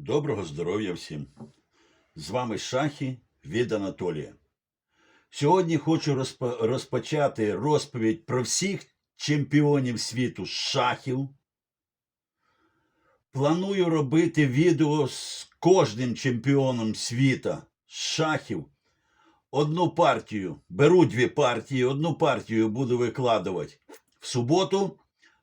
Доброго здоров'я всім! З вами Шахи від Анатолія. Сьогодні хочу розпо- розпочати розповідь про всіх чемпіонів світу з шахів. Планую робити відео з кожним чемпіоном світа з шахів. Одну партію, беру дві партії, одну партію буду викладувати в суботу,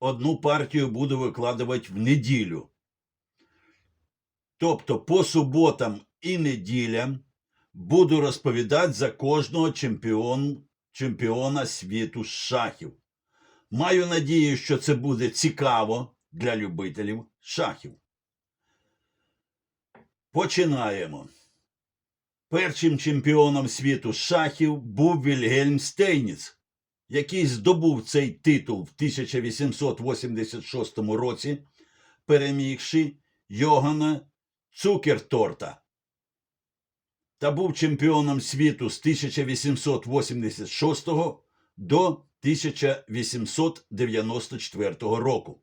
одну партію буду викладувати в неділю. Тобто по суботам і неділям буду розповідати за кожного чемпіон, чемпіона світу з шахів. Маю надію, що це буде цікаво для любителів шахів. Починаємо. Першим чемпіоном світу шахів був Вільгельм Стейніц, який здобув цей титул в 1886 році, перемігши Йогана Цукерторта та був чемпіоном світу з 1886 до 1894 року.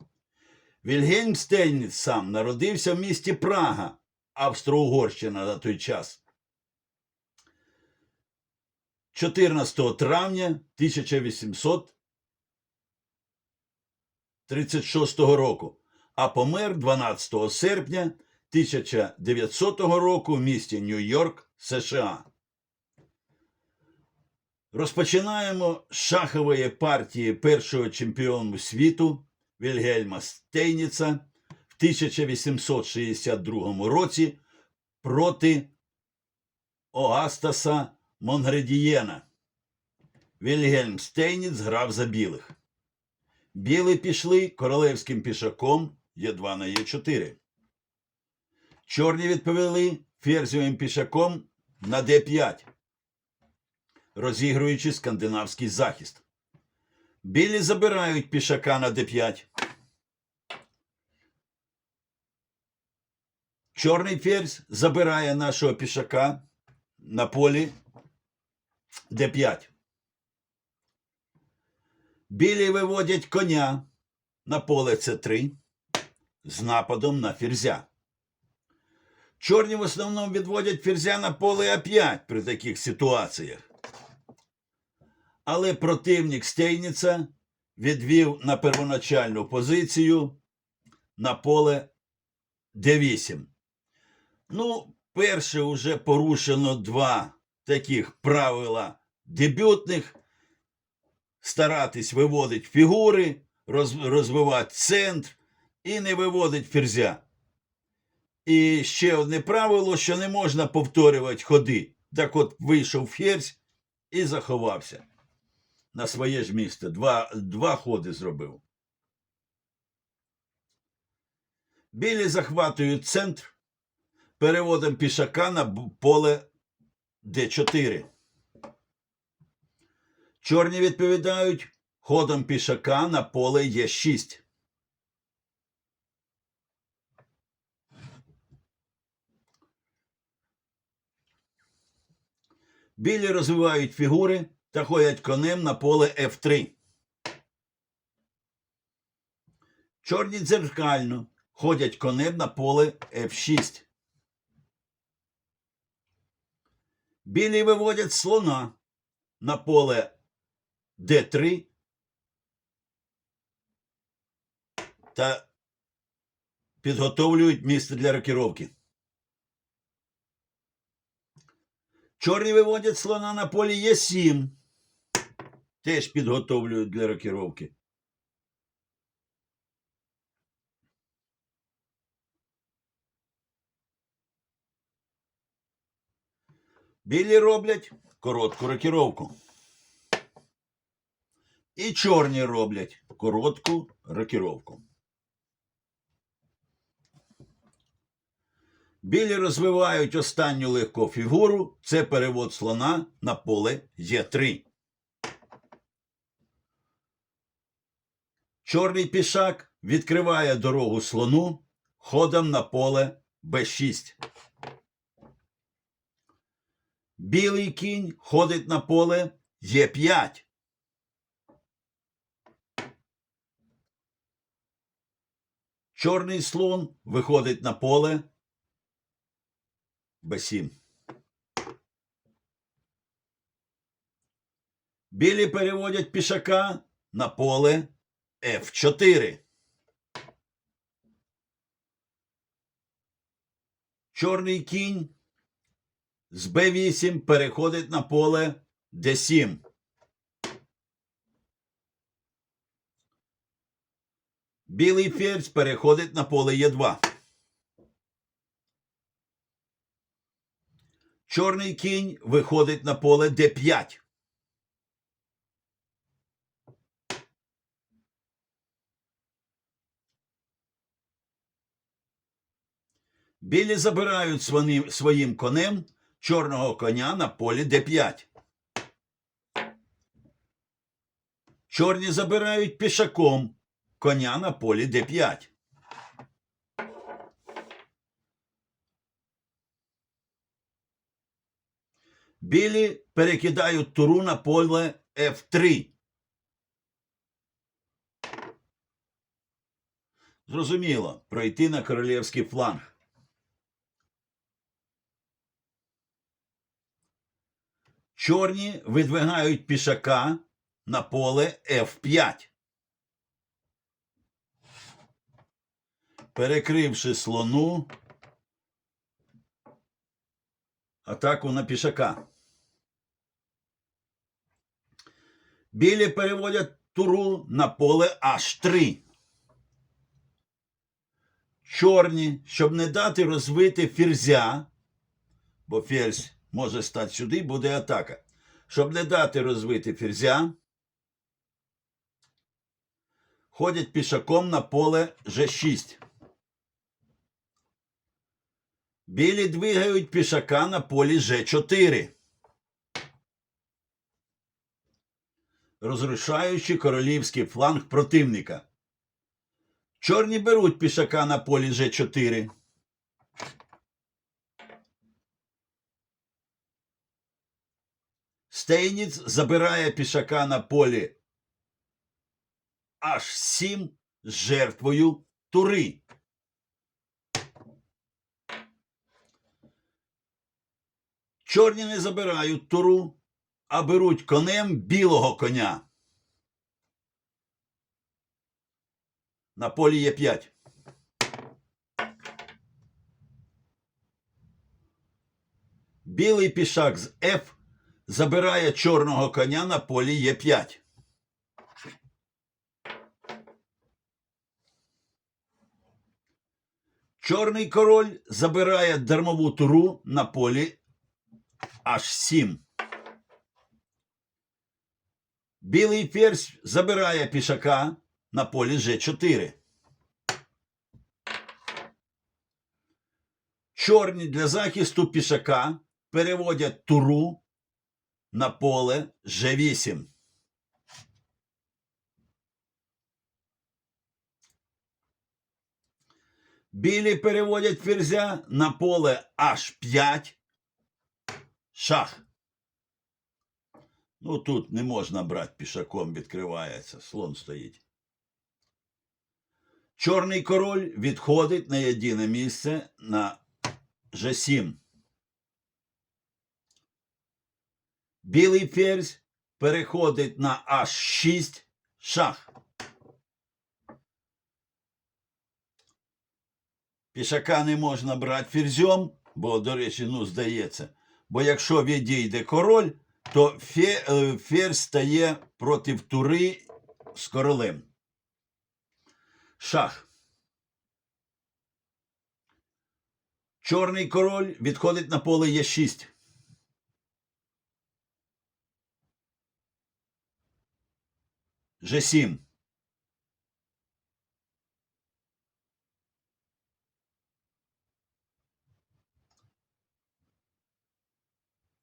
Вільгельм Стельніц сам народився в місті Прага, Австро-Угорщина на той час. 14 травня 1836 року, а помер 12 серпня 1900 року в місті Нью-Йорк, США. Розпочинаємо з шахової партії першого чемпіону світу Вільгельма Стейніца в 1862 році проти Огастаса Монгредієна. Вільгельм Стейніц грав за білих. Білі пішли королевським пішаком Є2 на Є4. Чорні відповіли ферзівим пішаком на d5, розігруючи скандинавський захист. Білі забирають пішака на d5. Чорний ферзь забирає нашого пішака на полі d5. Білі виводять коня на поле c3 з нападом на ферзя. Чорні в основному відводять ферзя на поле А5 при таких ситуаціях. Але противник Стейніца відвів на первоначальну позицію на поле Д8. Ну, перше вже порушено два таких правила дебютних. Старатись виводити фігури, розвивати центр і не виводить ферзя. І ще одне правило, що не можна повторювати ходи. Так от вийшов ферзь і заховався на своє ж місце. Два, два ходи зробив. Білі захватують центр, переводом пішака на поле Д4. Чорні відповідають ходом пішака на поле Е6. Білі розвивають фігури та ходять конем на поле F3. Чорні дзеркально ходять конем на поле F6. Білі виводять слона на поле D3 та підготовлюють місце для рокіровки. Чорні виводять слона на полі Е7. Теж підготовлюють для рокіровки. Білі роблять коротку рокіровку. І чорні роблять коротку рокіровку. Білі розвивають останню легку фігуру. Це перевод слона на поле Е3. Чорний пішак відкриває дорогу слону ходом на поле Б6. Білий кінь ходить на поле Е5. Чорний слон виходить на поле Б7. Білі переводять пішака на поле F4. Чорний кінь з Б8 переходить на поле Д7. Білий ферзь переходить на поле Е2. Чорний кінь виходить на поле Д5. Білі забирають своїм, конем чорного коня на полі Д5. Чорні забирають пішаком коня на полі Д5. Білі перекидають туру на поле F3. Зрозуміло, пройти на королівський фланг. Чорні видвигають пішака на поле F5. Перекривши слону атаку на пішака. Білі переводять туру на поле H3. Чорні, щоб не дати розвити ферзя, бо ферзь може стати сюди, буде атака. Щоб не дати розвити ферзя, ходять пішаком на поле G6. Білі двигають пішака на полі G4. Розрушаючи королівський фланг противника. Чорні беруть пішака на полі G4. Стейніц забирає пішака на полі H7 з жертвою тури. Чорні не забирають туру, а беруть конем білого коня. На полі є 5. Білий пішак з F забирає чорного коня на полі є 5. Чорний король забирає дармову туру на полі H7. Білий ферзь забирає пішака на полі G4. Чорні для захисту пішака переводять туру на поле G8. Білі переводять ферзя на поле H5. Шах. Ну тут не можна брати пішаком, відкривається, слон стоїть. Чорний король відходить на єдине місце на G7. Білий ферзь переходить на H6 шах. Пішака не можна брати ферзьом, бо, до речі, ну, здається. Бо якщо відійде король, то фе- е, ферзь стає проти тури з королем. Шах. Чорний король відходить на поле Е6. G7.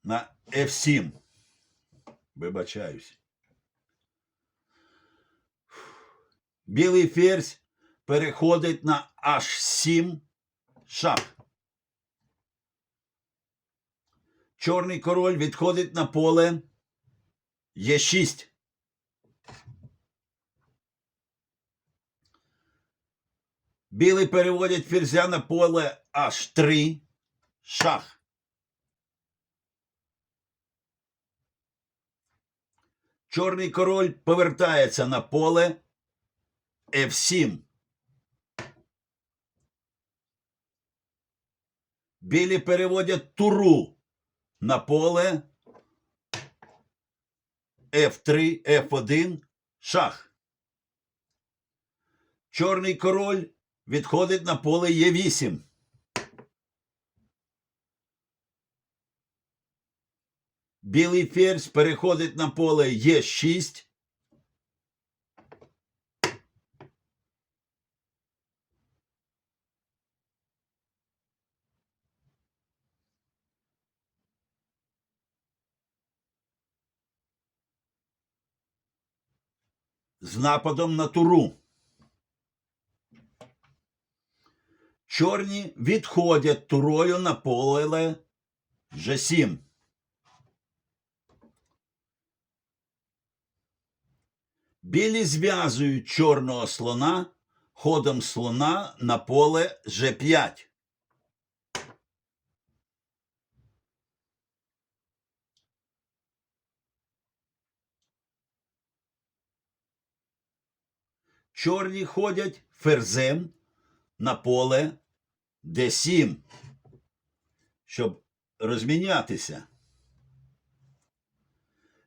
На F7. Вибачаюсь. Білий ферзь переходить на H7 шах. Чорний король відходить на поле Е6. Білий переводять ферзя на поле H3 шах. Чорний король повертається на поле F7. Білі переводять туру на поле F3, F1, шах. Чорний король відходить на поле Е8. Білий ферзь переходить на поле Е6. З нападом на туру. Чорні відходять турою на поле G7. Білі зв'язують чорного слона ходом слона на поле G5. Чорні ходять ферзем на поле D7, щоб розмінятися.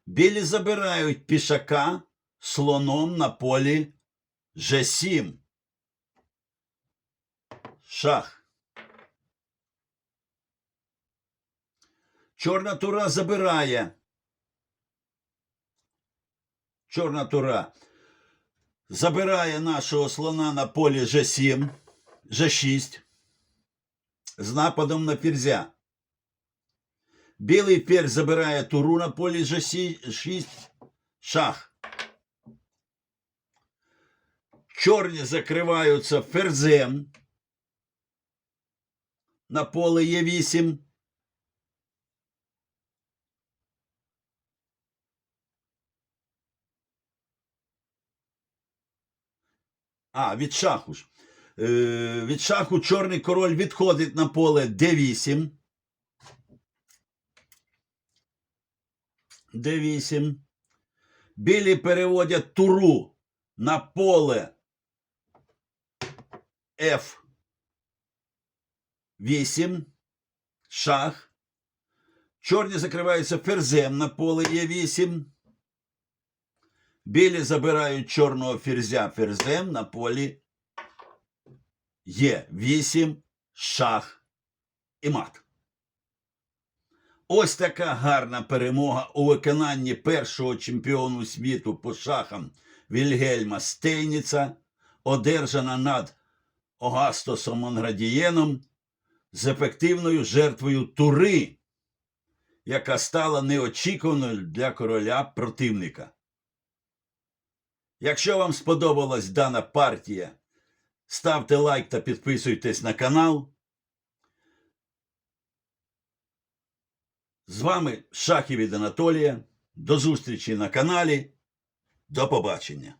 Білі забирають пішака слоном на полі G7. Шах. Чорна тура забирає. Чорна тура забирає нашого слона на полі G7, G6 з нападом на ферзя. Білий ферзь забирає туру на полі G6, шах. Чорні закриваються ферзем на поле Е8. А, від шаху ж. Е, від шаху чорний король відходить на поле d8. d8. Білі переводять туру на поле F8. Шах. Чорні закриваються ферзем на поле Е8. Білі забирають чорного ферзя ферзем на полі Є8, шах і мат. Ось така гарна перемога у виконанні першого чемпіону світу по шахам Вільгельма Стейніца, одержана над Огастосом Монградієном з ефективною жертвою Тури, яка стала неочікуваною для короля противника. Якщо вам сподобалась дана партія, ставте лайк та підписуйтесь на канал. З вами Шахів від Анатолія. До зустрічі на каналі. До побачення.